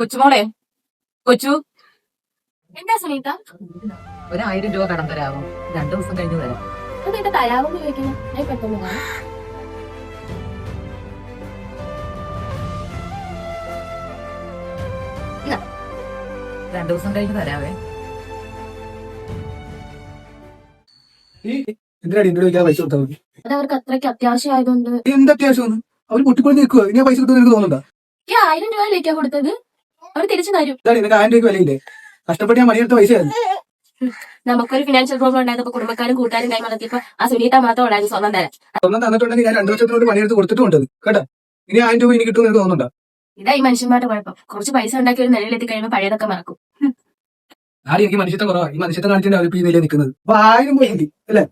കൊച്ചുമോളെ കൊച്ചു. എന്താ സുനീത? ഒരായിരം രൂപ കടം തരാമോ രണ്ടു ദിവസം കഴിഞ്ഞു തരാം എന്നിട്ട് തരാമെന്ന് ചോദിക്കുന്നു? ഞാൻ പെട്ടെന്ന്. രണ്ടു ദിവസം കഴിഞ്ഞ് തരാവേ. എന്തിനാടി എന്റെ ചോദിക്കാൻ പൈസ കൊടുത്താൽ മതി? അത് അവർക്ക് അത്രയ്ക്ക് അത്യാവശ്യമായതുകൊണ്ട് എന്ത് അത്യാവശ്യമാണ് അവർ പൊട്ടിപ്പൊളിഞ്ഞ് നിൽക്കുക ഇനി പൈസ കിട്ടുമെന്ന് എനിക്ക് തോന്നുന്നുണ്ടോ ആയിരം രൂപ ലേക്കാ കൊടുത്തത്? അവർ തിരിച്ചു തരും. ഇതാണ് നിനക്ക് ആയിരം രൂപയ്ക്ക് വിലയില്ലേ? കഷ്ടപ്പെട്ട് ഞാൻ മണിയെടുത്ത പൈസയായിരുന്നു നമുക്കൊരു ഫിനാൻഷ്യൽ പ്രോബ്ലം ഉണ്ടായപ്പോ കുടുംബക്കാരും കൂട്ടുകാരും കൈമലത്തിയപ്പോ ആ സുനീത മാത്രം ഉണ്ടായിരുന്നു സ്വന്തം തരാൻ. സ്വന്തം തന്നിട്ടുണ്ടെങ്കിൽ ഞാൻ രണ്ടു വർഷത്തിനോട് പണിയെടുത്ത് കൊടുത്തിട്ടുണ്ട് കേട്ടോ? ഇനി ആയിരം രൂപ എനിക്ക് കിട്ടുമെന്ന് എനിക്ക് തോന്നുന്നുണ്ടോ? ഇതാ ഈ മനുഷ്യന്മാരുടെ കുഴപ്പം. കുറച്ച് പൈസ ഉണ്ടാക്കി ഒരു നിലയിലെത്തി കഴിയുമ്പോൾ പഴയതൊക്കെ മറക്കും. ആരും എനിക്ക് മനുഷ്യത്വം കുറവാണ് ഈ മനുഷ്യത്വം കാണിച്ചിട്ട് അവർ ഈ നിലയിൽ നിൽക്കുന്നത്. അപ്പൊ ആയിരം പോയി അല്ലേ?